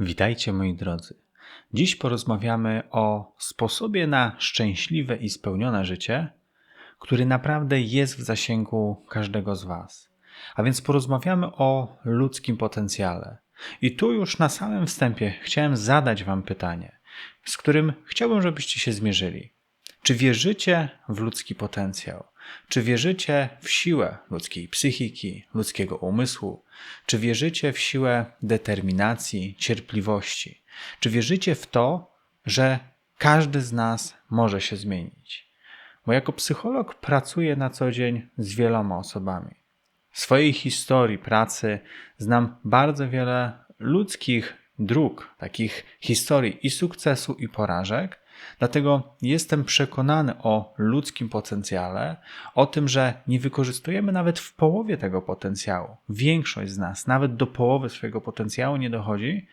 Witajcie moi drodzy. Dziś porozmawiamy o sposobie na szczęśliwe i spełnione życie, który naprawdę jest w zasięgu każdego z Was. A więc porozmawiamy o ludzkim potencjale. I tu już na samym wstępie chciałem zadać Wam pytanie, z którym chciałbym, żebyście się zmierzyli. Czy wierzycie w ludzki potencjał? Czy wierzycie w siłę ludzkiej psychiki, ludzkiego umysłu? Czy wierzycie w siłę determinacji, cierpliwości? Czy wierzycie w to, że każdy z nas może się zmienić? Bo jako psycholog pracuję na co dzień z wieloma osobami. W swojej historii pracy znam bardzo wiele ludzkich dróg, takich historii i sukcesu, i porażek, Dlatego jestem przekonany o ludzkim potencjale, o tym, że nie wykorzystujemy nawet w połowie tego potencjału. Większość z nas nawet do połowy swojego potencjału nie dochodzi,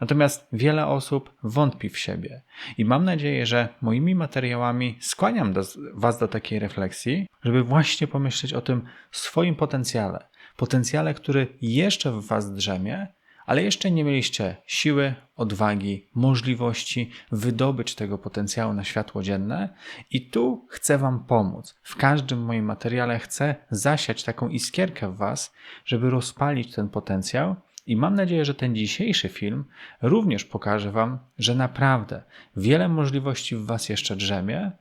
natomiast wiele osób wątpi w siebie. I mam nadzieję, że moimi materiałami skłaniam do, Was do takiej refleksji, żeby właśnie pomyśleć o tym swoim potencjale. Potencjale, który jeszcze w Was drzemie, ale jeszcze nie mieliście siły, odwagi, możliwości wydobyć tego potencjału na światło dzienne, i tu chcę Wam pomóc. W każdym moim materiale chcę zasiać taką iskierkę w Was, żeby rozpalić ten potencjał. I mam nadzieję, że ten dzisiejszy film również pokaże Wam, że naprawdę wiele możliwości w Was jeszcze drzemie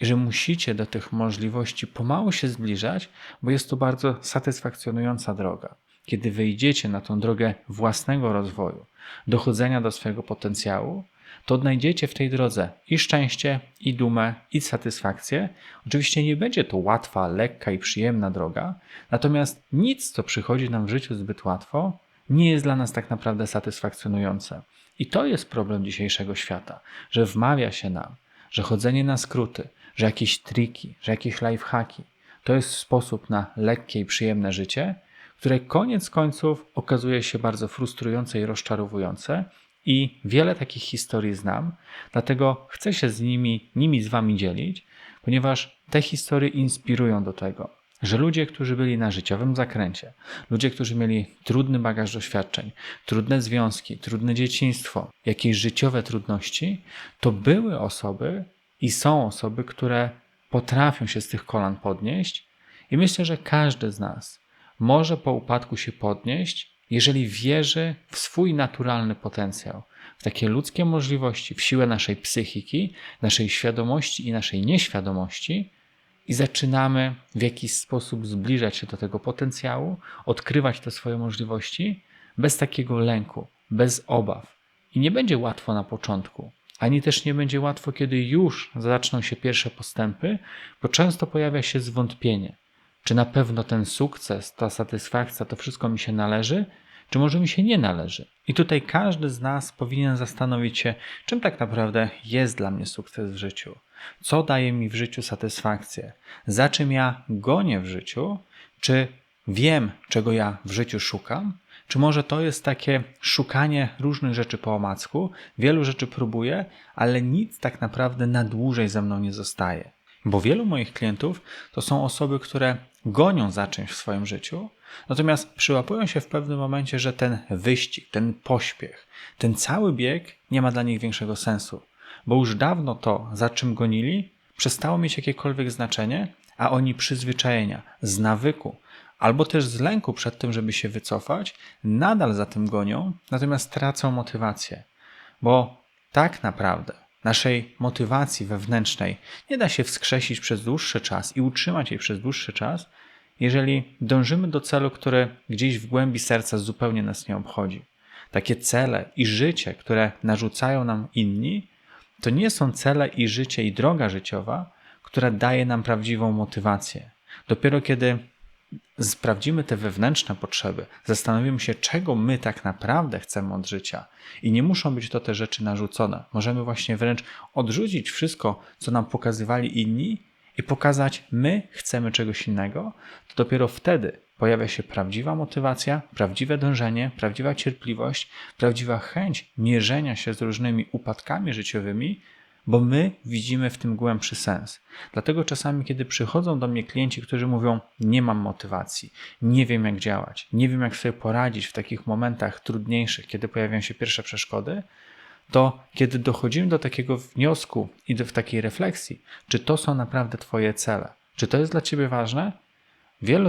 i że musicie do tych możliwości pomału się zbliżać, bo jest to bardzo satysfakcjonująca droga kiedy wyjdziecie na tą drogę własnego rozwoju, dochodzenia do swojego potencjału, to odnajdziecie w tej drodze i szczęście, i dumę, i satysfakcję. Oczywiście nie będzie to łatwa, lekka i przyjemna droga, natomiast nic, co przychodzi nam w życiu zbyt łatwo, nie jest dla nas tak naprawdę satysfakcjonujące. I to jest problem dzisiejszego świata, że wmawia się nam, że chodzenie na skróty, że jakieś triki, że jakieś lifehacki to jest sposób na lekkie i przyjemne życie, które koniec końców okazuje się bardzo frustrujące i rozczarowujące. I wiele takich historii znam, dlatego chcę się z nimi, nimi z Wami dzielić, ponieważ te historie inspirują do tego, że ludzie, którzy byli na życiowym zakręcie, ludzie, którzy mieli trudny bagaż doświadczeń, trudne związki, trudne dzieciństwo, jakieś życiowe trudności, to były osoby i są osoby, które potrafią się z tych kolan podnieść. I myślę, że każdy z nas może po upadku się podnieść, jeżeli wierzy w swój naturalny potencjał, w takie ludzkie możliwości, w siłę naszej psychiki, naszej świadomości i naszej nieświadomości, i zaczynamy w jakiś sposób zbliżać się do tego potencjału, odkrywać te swoje możliwości bez takiego lęku, bez obaw. I nie będzie łatwo na początku, ani też nie będzie łatwo, kiedy już zaczną się pierwsze postępy, bo często pojawia się zwątpienie czy na pewno ten sukces, ta satysfakcja, to wszystko mi się należy, czy może mi się nie należy? I tutaj każdy z nas powinien zastanowić się, czym tak naprawdę jest dla mnie sukces w życiu. Co daje mi w życiu satysfakcję? Za czym ja gonię w życiu? Czy wiem, czego ja w życiu szukam? Czy może to jest takie szukanie różnych rzeczy po omacku? Wielu rzeczy próbuję, ale nic tak naprawdę na dłużej ze mną nie zostaje. Bo wielu moich klientów to są osoby, które gonią za czymś w swoim życiu, natomiast przyłapują się w pewnym momencie, że ten wyścig, ten pośpiech, ten cały bieg nie ma dla nich większego sensu, bo już dawno to, za czym gonili, przestało mieć jakiekolwiek znaczenie, a oni przyzwyczajenia, z nawyku, albo też z lęku przed tym, żeby się wycofać, nadal za tym gonią, natomiast tracą motywację. Bo tak naprawdę naszej motywacji wewnętrznej nie da się wskrzesić przez dłuższy czas i utrzymać jej przez dłuższy czas, jeżeli dążymy do celu, który gdzieś w głębi serca zupełnie nas nie obchodzi. Takie cele i życie, które narzucają nam inni, to nie są cele i życie i droga życiowa, która daje nam prawdziwą motywację. Dopiero kiedy sprawdzimy te wewnętrzne potrzeby, zastanowimy się, czego my tak naprawdę chcemy od życia. I nie muszą być to te rzeczy narzucone. Możemy właśnie wręcz odrzucić wszystko, co nam pokazywali inni i pokazać, my chcemy czegoś innego. To dopiero wtedy pojawia się prawdziwa motywacja, prawdziwe dążenie, prawdziwa cierpliwość, prawdziwa chęć mierzenia się z różnymi upadkami życiowymi, bo my widzimy w tym głębszy sens. Dlatego czasami, kiedy przychodzą do mnie klienci, którzy mówią: Nie mam motywacji, nie wiem jak działać, nie wiem jak sobie poradzić w takich momentach trudniejszych, kiedy pojawiają się pierwsze przeszkody, to kiedy dochodzimy do takiego wniosku i do, takiej refleksji, czy to są naprawdę Twoje cele, czy to jest dla Ciebie ważne,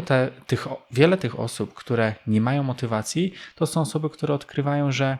te, tych, wiele tych osób, które nie mają motywacji, to są osoby, które odkrywają, że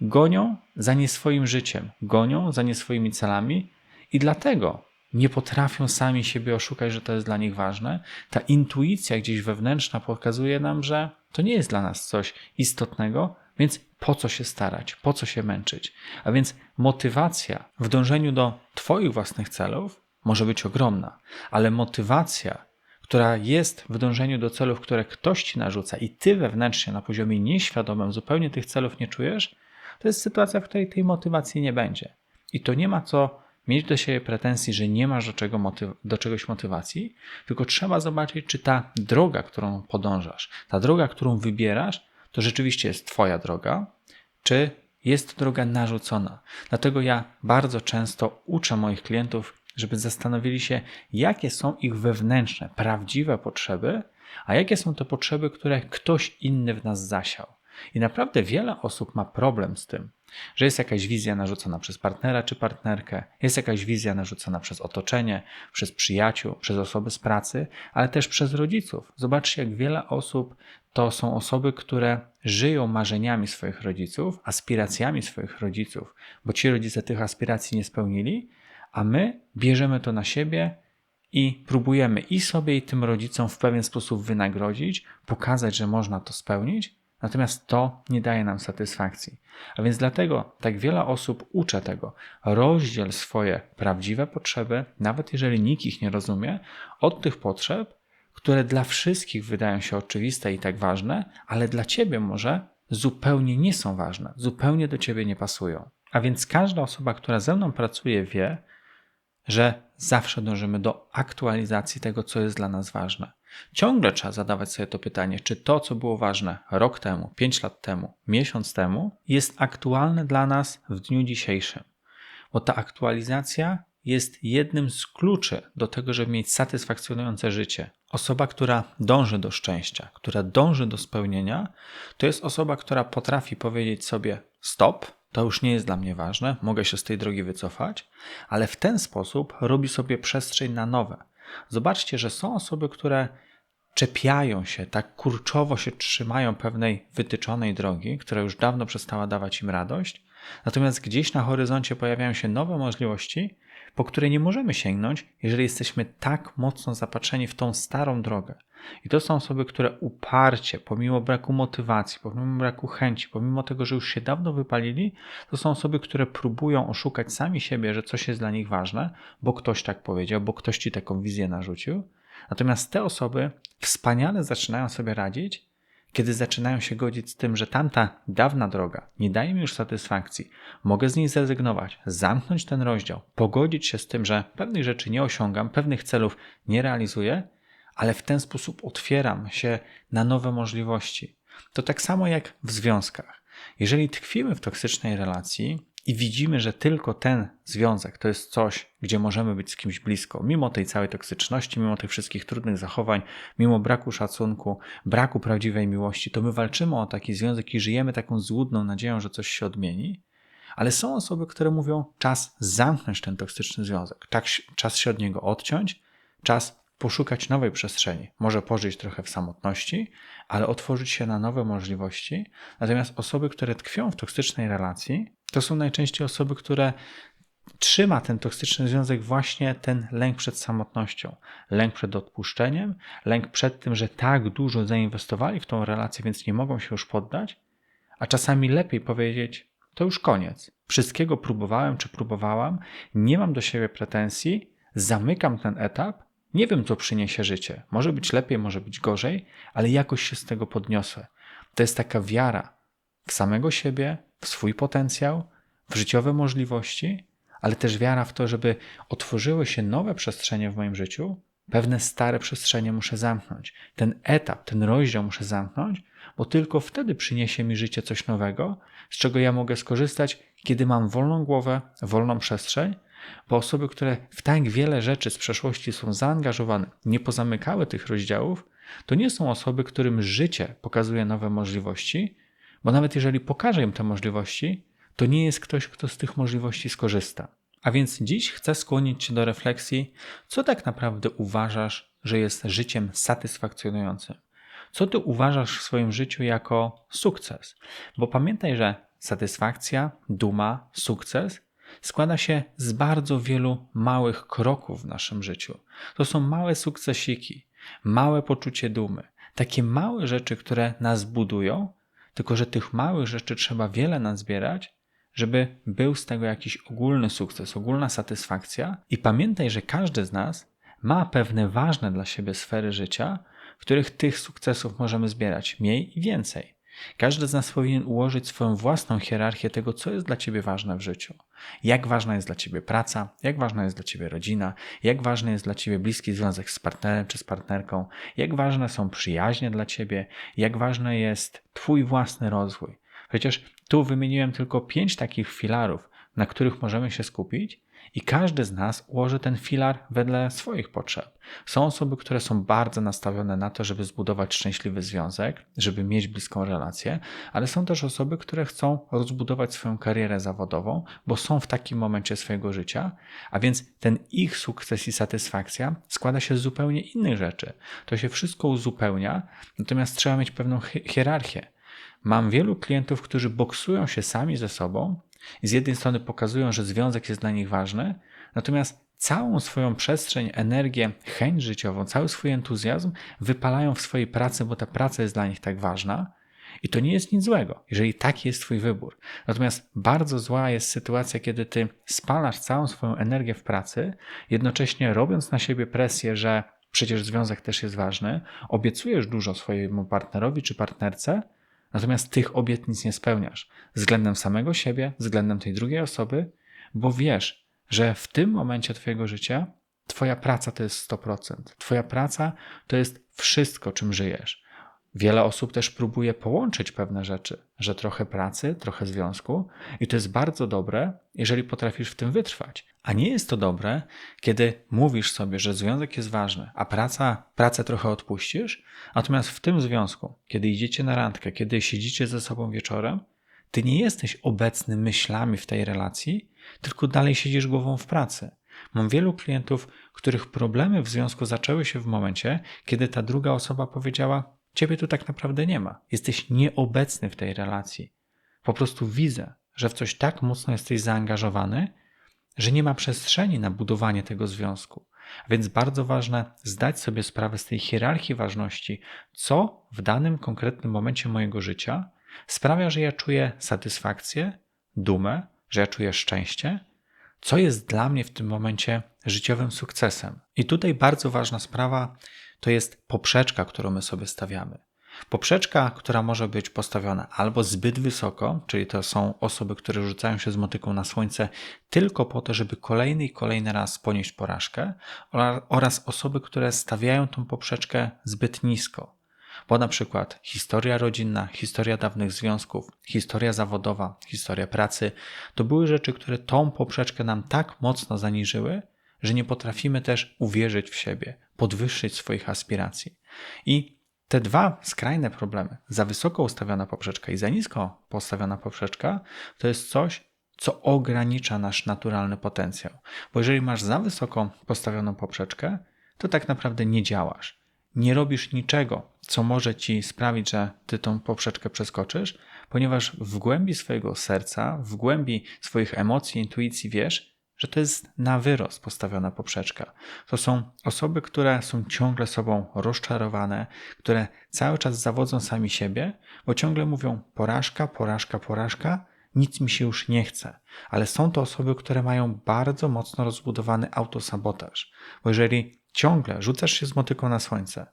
gonią za nie swoim życiem, gonią za nie swoimi celami i dlatego nie potrafią sami siebie oszukać, że to jest dla nich ważne. Ta intuicja gdzieś wewnętrzna pokazuje nam, że to nie jest dla nas coś istotnego, więc po co się starać, po co się męczyć? A więc motywacja w dążeniu do Twoich własnych celów może być ogromna, ale motywacja która jest w dążeniu do celów, które ktoś ci narzuca i ty wewnętrznie na poziomie nieświadomym zupełnie tych celów nie czujesz, to jest sytuacja, w której tej motywacji nie będzie. I to nie ma co mieć do siebie pretensji, że nie masz do, czego do czegoś motywacji, tylko trzeba zobaczyć, czy ta droga, którą podążasz, ta droga, którą wybierasz, to rzeczywiście jest Twoja droga, czy jest to droga narzucona. Dlatego ja bardzo często uczę moich klientów żeby zastanowili się, jakie są ich wewnętrzne, prawdziwe potrzeby, a jakie są to potrzeby, które ktoś inny w nas zasiał. I naprawdę wiele osób ma problem z tym, że jest jakaś wizja narzucona przez partnera czy partnerkę, jest jakaś wizja narzucona przez otoczenie, przez przyjaciół, przez osoby z pracy, ale też przez rodziców. Zobaczcie, jak wiele osób to są osoby, które żyją marzeniami swoich rodziców, aspiracjami swoich rodziców, bo ci rodzice tych aspiracji nie spełnili a my bierzemy to na siebie i próbujemy i sobie, i tym rodzicom w pewien sposób wynagrodzić, pokazać, że można to spełnić, natomiast to nie daje nam satysfakcji. A więc dlatego tak wiele osób uczę tego. Rozdziel swoje prawdziwe potrzeby, nawet jeżeli nikt ich nie rozumie, od tych potrzeb, które dla wszystkich wydają się oczywiste i tak ważne, ale dla ciebie może zupełnie nie są ważne, zupełnie do ciebie nie pasują. A więc każda osoba, która ze mną pracuje, wie, że zawsze dążymy do aktualizacji tego, co jest dla nas ważne. Ciągle trzeba zadawać sobie to pytanie, czy to, co było ważne rok temu, pięć lat temu, miesiąc temu, jest aktualne dla nas w dniu dzisiejszym. Bo ta aktualizacja jest jednym z kluczy do tego, żeby mieć satysfakcjonujące życie. Osoba, która dąży do szczęścia, która dąży do spełnienia, to jest osoba, która potrafi powiedzieć sobie stop, to już nie jest dla mnie ważne, mogę się z tej drogi wycofać, ale w ten sposób robi sobie przestrzeń na nowe. Zobaczcie, że są osoby, które czepiają się, tak kurczowo się trzymają pewnej wytyczonej drogi, która już dawno przestała dawać im radość, natomiast gdzieś na horyzoncie pojawiają się nowe możliwości, po które nie możemy sięgnąć, jeżeli jesteśmy tak mocno zapatrzeni w tą starą drogę. I to są osoby, które uparcie, pomimo braku motywacji, pomimo braku chęci, pomimo tego, że już się dawno wypalili, to są osoby, które próbują oszukać sami siebie, że coś jest dla nich ważne, bo ktoś tak powiedział, bo ktoś ci taką wizję narzucił. Natomiast te osoby wspaniale zaczynają sobie radzić, kiedy zaczynają się godzić z tym, że tamta dawna droga nie daje mi już satysfakcji, mogę z niej zrezygnować, zamknąć ten rozdział, pogodzić się z tym, że pewnych rzeczy nie osiągam, pewnych celów nie realizuję, ale w ten sposób otwieram się na nowe możliwości. To tak samo jak w związkach. Jeżeli tkwimy w toksycznej relacji, i widzimy, że tylko ten związek to jest coś, gdzie możemy być z kimś blisko, mimo tej całej toksyczności, mimo tych wszystkich trudnych zachowań, mimo braku szacunku, braku prawdziwej miłości, to my walczymy o taki związek i żyjemy taką złudną nadzieją, że coś się odmieni. Ale są osoby, które mówią: czas zamknąć ten toksyczny związek, tak, czas się od niego odciąć, czas poszukać nowej przestrzeni. Może pożyć trochę w samotności, ale otworzyć się na nowe możliwości. Natomiast osoby, które tkwią w toksycznej relacji, to są najczęściej osoby, które trzyma ten toksyczny związek właśnie ten lęk przed samotnością, lęk przed odpuszczeniem, lęk przed tym, że tak dużo zainwestowali w tą relację, więc nie mogą się już poddać, a czasami lepiej powiedzieć: To już koniec. Wszystkiego próbowałem czy próbowałam, nie mam do siebie pretensji, zamykam ten etap, nie wiem, co przyniesie życie. Może być lepiej, może być gorzej, ale jakoś się z tego podniosę. To jest taka wiara w samego siebie, w swój potencjał, w życiowe możliwości, ale też wiara w to, żeby otworzyły się nowe przestrzenie w moim życiu, pewne stare przestrzenie muszę zamknąć. Ten etap, ten rozdział muszę zamknąć, bo tylko wtedy przyniesie mi życie coś nowego, z czego ja mogę skorzystać, kiedy mam wolną głowę, wolną przestrzeń, Bo osoby, które w tak wiele rzeczy z przeszłości są zaangażowane, nie pozamykały tych rozdziałów, to nie są osoby, którym życie pokazuje nowe możliwości, bo nawet jeżeli pokaże im te możliwości, to nie jest ktoś, kto z tych możliwości skorzysta. A więc dziś chcę skłonić Cię do refleksji, co tak naprawdę uważasz, że jest życiem satysfakcjonującym. Co Ty uważasz w swoim życiu jako sukces? Bo pamiętaj, że satysfakcja, duma, sukces składa się z bardzo wielu małych kroków w naszym życiu. To są małe sukcesiki, małe poczucie dumy, takie małe rzeczy, które nas budują, tylko że tych małych rzeczy trzeba wiele nazbierać, żeby był z tego jakiś ogólny sukces, ogólna satysfakcja. I pamiętaj, że każdy z nas ma pewne ważne dla siebie sfery życia, w których tych sukcesów możemy zbierać mniej i więcej. Każdy z nas powinien ułożyć swoją własną hierarchię tego, co jest dla ciebie ważne w życiu. Jak ważna jest dla ciebie praca, jak ważna jest dla ciebie rodzina, jak ważny jest dla ciebie bliski związek z partnerem czy z partnerką, jak ważne są przyjaźnie dla ciebie, jak ważny jest twój własny rozwój. Przecież tu wymieniłem tylko pięć takich filarów, na których możemy się skupić, i każdy z nas ułoży ten filar wedle swoich potrzeb. Są osoby, które są bardzo nastawione na to, żeby zbudować szczęśliwy związek, żeby mieć bliską relację, ale są też osoby, które chcą rozbudować swoją karierę zawodową, bo są w takim momencie swojego życia, a więc ten ich sukces i satysfakcja składa się z zupełnie innych rzeczy. To się wszystko uzupełnia, natomiast trzeba mieć pewną hierarchię. Mam wielu klientów, którzy boksują się sami ze sobą z jednej strony pokazują, że związek jest dla nich ważny, natomiast całą swoją przestrzeń, energię, chęć życiową, cały swój entuzjazm wypalają w swojej pracy, bo ta praca jest dla nich tak ważna. I to nie jest nic złego, jeżeli taki jest Twój wybór. Natomiast bardzo zła jest sytuacja, kiedy Ty spalasz całą swoją energię w pracy, jednocześnie robiąc na siebie presję, że przecież związek też jest ważny, obiecujesz dużo swojemu partnerowi czy partnerce, Natomiast tych obietnic nie spełniasz względem samego siebie, względem tej drugiej osoby, bo wiesz, że w tym momencie Twojego życia Twoja praca to jest 100%. Twoja praca to jest wszystko, czym żyjesz. Wiele osób też próbuje połączyć pewne rzeczy, że trochę pracy, trochę związku, i to jest bardzo dobre, jeżeli potrafisz w tym wytrwać. A nie jest to dobre, kiedy mówisz sobie, że związek jest ważny, a praca, pracę trochę odpuścisz, natomiast w tym związku, kiedy idziecie na randkę, kiedy siedzicie ze sobą wieczorem, ty nie jesteś obecny myślami w tej relacji, tylko dalej siedzisz głową w pracy. Mam wielu klientów, których problemy w związku zaczęły się w momencie, kiedy ta druga osoba powiedziała: Ciebie tu tak naprawdę nie ma. Jesteś nieobecny w tej relacji. Po prostu widzę, że w coś tak mocno jesteś zaangażowany, że nie ma przestrzeni na budowanie tego związku. Więc bardzo ważne zdać sobie sprawę z tej hierarchii ważności, co w danym konkretnym momencie mojego życia sprawia, że ja czuję satysfakcję, dumę, że ja czuję szczęście, co jest dla mnie w tym momencie życiowym sukcesem. I tutaj bardzo ważna sprawa to jest poprzeczka, którą my sobie stawiamy. Poprzeczka, która może być postawiona albo zbyt wysoko, czyli to są osoby, które rzucają się z motyką na słońce tylko po to, żeby kolejny i kolejny raz ponieść porażkę, oraz osoby, które stawiają tą poprzeczkę zbyt nisko. Bo na przykład historia rodzinna, historia dawnych związków, historia zawodowa, historia pracy to były rzeczy, które tą poprzeczkę nam tak mocno zaniżyły, że nie potrafimy też uwierzyć w siebie, podwyższyć swoich aspiracji. I te dwa skrajne problemy, za wysoko ustawiona poprzeczka i za nisko postawiona poprzeczka, to jest coś, co ogranicza nasz naturalny potencjał. Bo jeżeli masz za wysoko postawioną poprzeczkę, to tak naprawdę nie działasz. Nie robisz niczego, co może ci sprawić, że ty tą poprzeczkę przeskoczysz, ponieważ w głębi swojego serca, w głębi swoich emocji, intuicji wiesz, że to jest na wyrost postawiona poprzeczka. To są osoby, które są ciągle sobą rozczarowane, które cały czas zawodzą sami siebie, bo ciągle mówią porażka, porażka, porażka, nic mi się już nie chce. Ale są to osoby, które mają bardzo mocno rozbudowany autosabotaż. Bo jeżeli ciągle rzucasz się z motyką na słońce,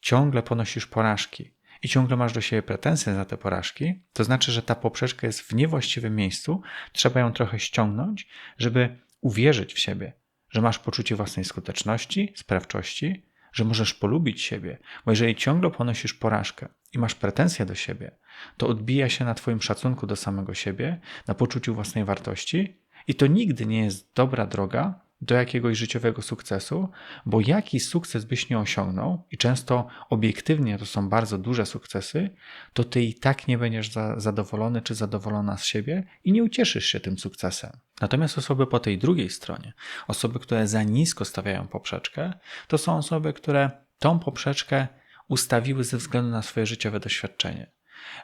ciągle ponosisz porażki, i ciągle masz do siebie pretensje za te porażki, to znaczy, że ta poprzeczka jest w niewłaściwym miejscu, trzeba ją trochę ściągnąć, żeby uwierzyć w siebie, że masz poczucie własnej skuteczności, sprawczości, że możesz polubić siebie, bo jeżeli ciągle ponosisz porażkę i masz pretensje do siebie, to odbija się na Twoim szacunku do samego siebie, na poczuciu własnej wartości I to nigdy nie jest dobra droga do jakiegoś życiowego sukcesu, bo jaki sukces byś nie osiągnął, i często obiektywnie to są bardzo duże sukcesy, to ty i tak nie będziesz za, zadowolony czy zadowolona z siebie i nie ucieszysz się tym sukcesem. Natomiast osoby po tej drugiej stronie, osoby, które za nisko stawiają poprzeczkę, to są osoby, które tą poprzeczkę ustawiły ze względu na swoje życiowe doświadczenie.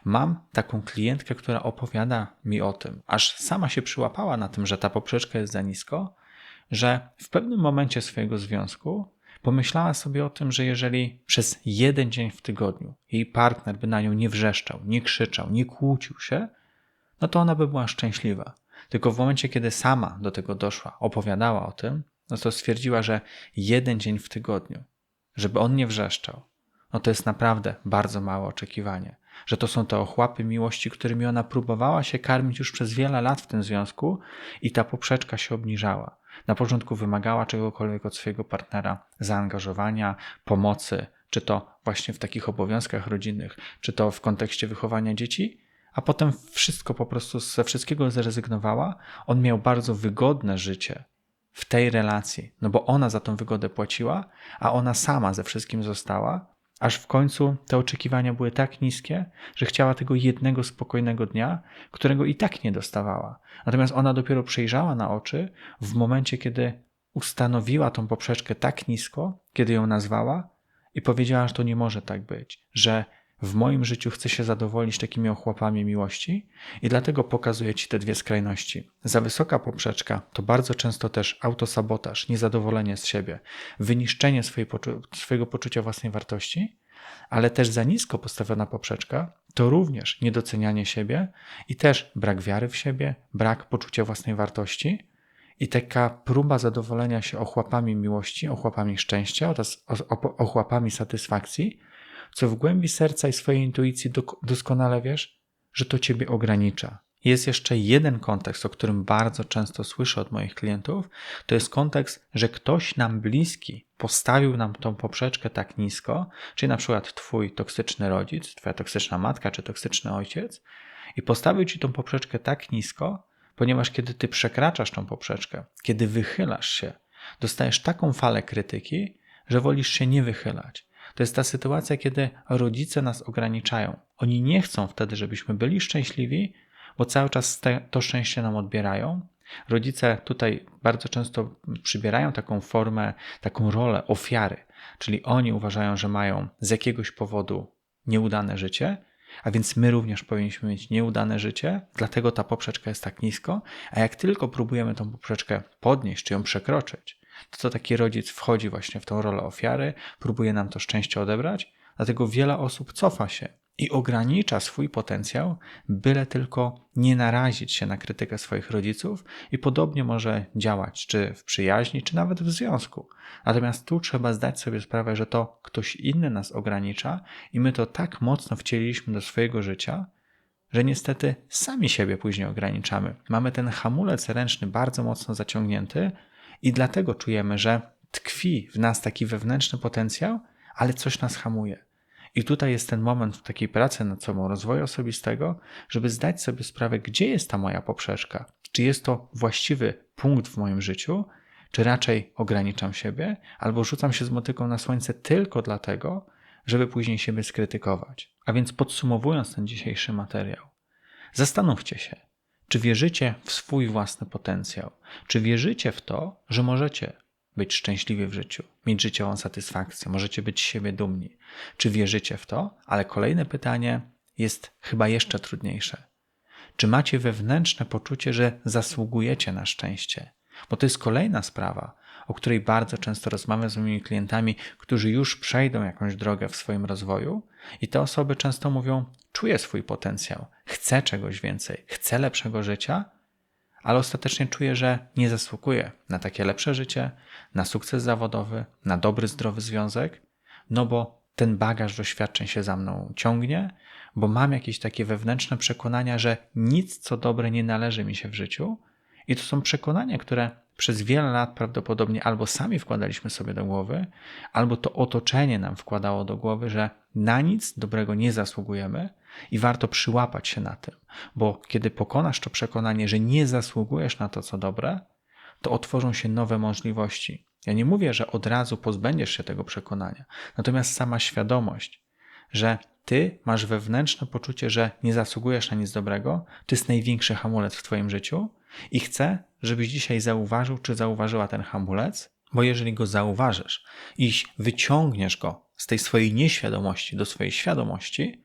Mam taką klientkę, która opowiada mi o tym, aż sama się przyłapała na tym, że ta poprzeczka jest za nisko, że w pewnym momencie swojego związku pomyślała sobie o tym, że jeżeli przez jeden dzień w tygodniu jej partner by na nią nie wrzeszczał, nie krzyczał, nie kłócił się, no to ona by była szczęśliwa. Tylko w momencie, kiedy sama do tego doszła, opowiadała o tym, no to stwierdziła, że jeden dzień w tygodniu, żeby on nie wrzeszczał, no to jest naprawdę bardzo małe oczekiwanie. Że to są te ochłapy miłości, którymi ona próbowała się karmić już przez wiele lat w tym związku i ta poprzeczka się obniżała. Na początku wymagała czegokolwiek od swojego partnera, zaangażowania, pomocy, czy to właśnie w takich obowiązkach rodzinnych, czy to w kontekście wychowania dzieci, a potem wszystko po prostu ze wszystkiego zrezygnowała. On miał bardzo wygodne życie w tej relacji, no bo ona za tą wygodę płaciła, a ona sama ze wszystkim została, aż w końcu te oczekiwania były tak niskie, że chciała tego jednego spokojnego dnia, którego i tak nie dostawała. Natomiast ona dopiero przejrzała na oczy w momencie, kiedy ustanowiła tą poprzeczkę tak nisko, kiedy ją nazwała i powiedziała, że to nie może tak być, że w moim życiu chcę się zadowolić takimi ochłapami miłości i dlatego pokazuję Ci te dwie skrajności. Za wysoka poprzeczka to bardzo często też autosabotaż, niezadowolenie z siebie, wyniszczenie poczu swojego poczucia własnej wartości, ale też za nisko postawiona poprzeczka to również niedocenianie siebie i też brak wiary w siebie, brak poczucia własnej wartości i taka próba zadowolenia się ochłapami miłości, ochłapami szczęścia oraz ochłapami satysfakcji, co w głębi serca i swojej intuicji doskonale wiesz, że to ciebie ogranicza. Jest jeszcze jeden kontekst, o którym bardzo często słyszę od moich klientów. To jest kontekst, że ktoś nam bliski postawił nam tą poprzeczkę tak nisko, czyli na przykład twój toksyczny rodzic, twoja toksyczna matka czy toksyczny ojciec, i postawił ci tą poprzeczkę tak nisko, ponieważ kiedy ty przekraczasz tą poprzeczkę, kiedy wychylasz się, dostajesz taką falę krytyki, że wolisz się nie wychylać. To jest ta sytuacja, kiedy rodzice nas ograniczają. Oni nie chcą wtedy, żebyśmy byli szczęśliwi, bo cały czas to szczęście nam odbierają. Rodzice tutaj bardzo często przybierają taką formę, taką rolę ofiary, czyli oni uważają, że mają z jakiegoś powodu nieudane życie, a więc my również powinniśmy mieć nieudane życie, dlatego ta poprzeczka jest tak nisko, a jak tylko próbujemy tą poprzeczkę podnieść czy ją przekroczyć, to co taki rodzic wchodzi właśnie w tą rolę ofiary, próbuje nam to szczęście odebrać, dlatego wiele osób cofa się i ogranicza swój potencjał, byle tylko nie narazić się na krytykę swoich rodziców i podobnie może działać, czy w przyjaźni, czy nawet w związku. Natomiast tu trzeba zdać sobie sprawę, że to ktoś inny nas ogranicza i my to tak mocno wcieliliśmy do swojego życia, że niestety sami siebie później ograniczamy. Mamy ten hamulec ręczny bardzo mocno zaciągnięty, i dlatego czujemy, że tkwi w nas taki wewnętrzny potencjał, ale coś nas hamuje. I tutaj jest ten moment w takiej pracy nad sobą, rozwoju osobistego, żeby zdać sobie sprawę, gdzie jest ta moja poprzeczka. Czy jest to właściwy punkt w moim życiu, czy raczej ograniczam siebie, albo rzucam się z motyką na słońce tylko dlatego, żeby później siebie skrytykować. A więc podsumowując ten dzisiejszy materiał, zastanówcie się, czy wierzycie w swój własny potencjał? Czy wierzycie w to, że możecie być szczęśliwi w życiu, mieć życiową satysfakcję, możecie być siebie dumni? Czy wierzycie w to? Ale kolejne pytanie jest chyba jeszcze trudniejsze. Czy macie wewnętrzne poczucie, że zasługujecie na szczęście? Bo to jest kolejna sprawa, o której bardzo często rozmawiam z moimi klientami, którzy już przejdą jakąś drogę w swoim rozwoju, i te osoby często mówią: Czuję swój potencjał, chcę czegoś więcej, chcę lepszego życia, ale ostatecznie czuję, że nie zasługuję na takie lepsze życie, na sukces zawodowy, na dobry, zdrowy związek, no bo ten bagaż doświadczeń się za mną ciągnie, bo mam jakieś takie wewnętrzne przekonania, że nic co dobre nie należy mi się w życiu. I to są przekonania, które przez wiele lat prawdopodobnie albo sami wkładaliśmy sobie do głowy, albo to otoczenie nam wkładało do głowy, że na nic dobrego nie zasługujemy i warto przyłapać się na tym, bo kiedy pokonasz to przekonanie, że nie zasługujesz na to, co dobre, to otworzą się nowe możliwości. Ja nie mówię, że od razu pozbędziesz się tego przekonania, natomiast sama świadomość, że ty masz wewnętrzne poczucie, że nie zasługujesz na nic dobrego, to jest największy hamulec w twoim życiu i chcę, żebyś dzisiaj zauważył, czy zauważyła ten hamulec, bo jeżeli go zauważysz i wyciągniesz go z tej swojej nieświadomości do swojej świadomości,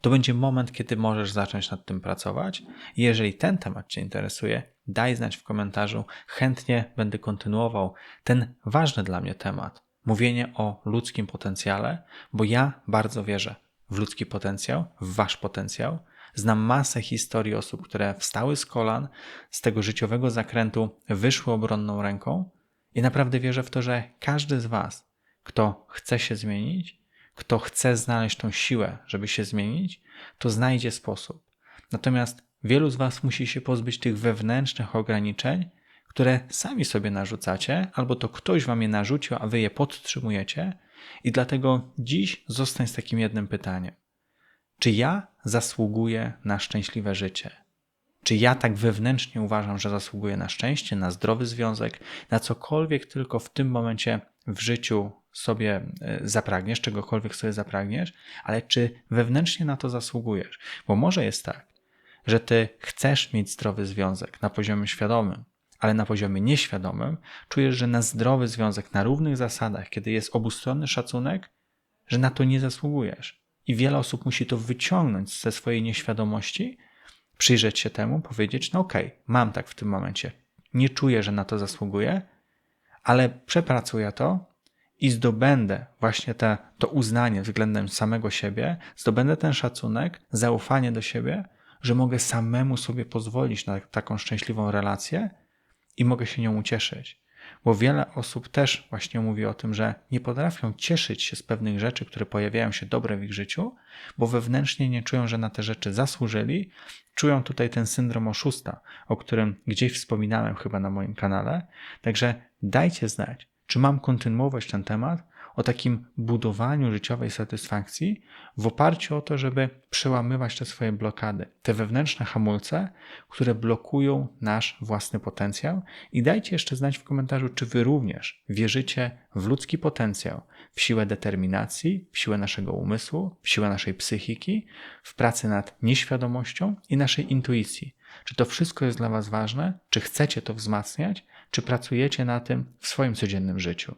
to będzie moment, kiedy możesz zacząć nad tym pracować. Jeżeli ten temat Cię interesuje, daj znać w komentarzu. Chętnie będę kontynuował ten ważny dla mnie temat mówienie o ludzkim potencjale, bo ja bardzo wierzę w ludzki potencjał, w Wasz potencjał. Znam masę historii osób, które wstały z kolan, z tego życiowego zakrętu wyszły obronną ręką i naprawdę wierzę w to, że każdy z Was, kto chce się zmienić, kto chce znaleźć tą siłę, żeby się zmienić, to znajdzie sposób. Natomiast wielu z Was musi się pozbyć tych wewnętrznych ograniczeń, które sami sobie narzucacie, albo to ktoś Wam je narzucił, a Wy je podtrzymujecie. I dlatego dziś zostań z takim jednym pytaniem. Czy ja zasługuję na szczęśliwe życie? Czy ja tak wewnętrznie uważam, że zasługuję na szczęście, na zdrowy związek, na cokolwiek tylko w tym momencie w życiu sobie e, zapragniesz, czegokolwiek sobie zapragniesz, ale czy wewnętrznie na to zasługujesz? Bo może jest tak, że ty chcesz mieć zdrowy związek na poziomie świadomym, ale na poziomie nieświadomym czujesz, że na zdrowy związek, na równych zasadach, kiedy jest obustronny szacunek, że na to nie zasługujesz. I wiele osób musi to wyciągnąć ze swojej nieświadomości, przyjrzeć się temu, powiedzieć: No, okej, okay, mam tak w tym momencie. Nie czuję, że na to zasługuję, ale przepracuję to i zdobędę właśnie te, to uznanie względem samego siebie, zdobędę ten szacunek, zaufanie do siebie, że mogę samemu sobie pozwolić na taką szczęśliwą relację i mogę się nią ucieszyć. Bo wiele osób też właśnie mówi o tym, że nie potrafią cieszyć się z pewnych rzeczy, które pojawiają się dobre w ich życiu, bo wewnętrznie nie czują, że na te rzeczy zasłużyli. Czują tutaj ten syndrom oszusta, o którym gdzieś wspominałem chyba na moim kanale. Także dajcie znać, czy mam kontynuować ten temat, o takim budowaniu życiowej satysfakcji w oparciu o to, żeby przełamywać te swoje blokady, te wewnętrzne hamulce, które blokują nasz własny potencjał. I dajcie jeszcze znać w komentarzu, czy wy również wierzycie w ludzki potencjał, w siłę determinacji, w siłę naszego umysłu, w siłę naszej psychiki, w pracy nad nieświadomością i naszej intuicji. Czy to wszystko jest dla Was ważne? Czy chcecie to wzmacniać? Czy pracujecie na tym w swoim codziennym życiu?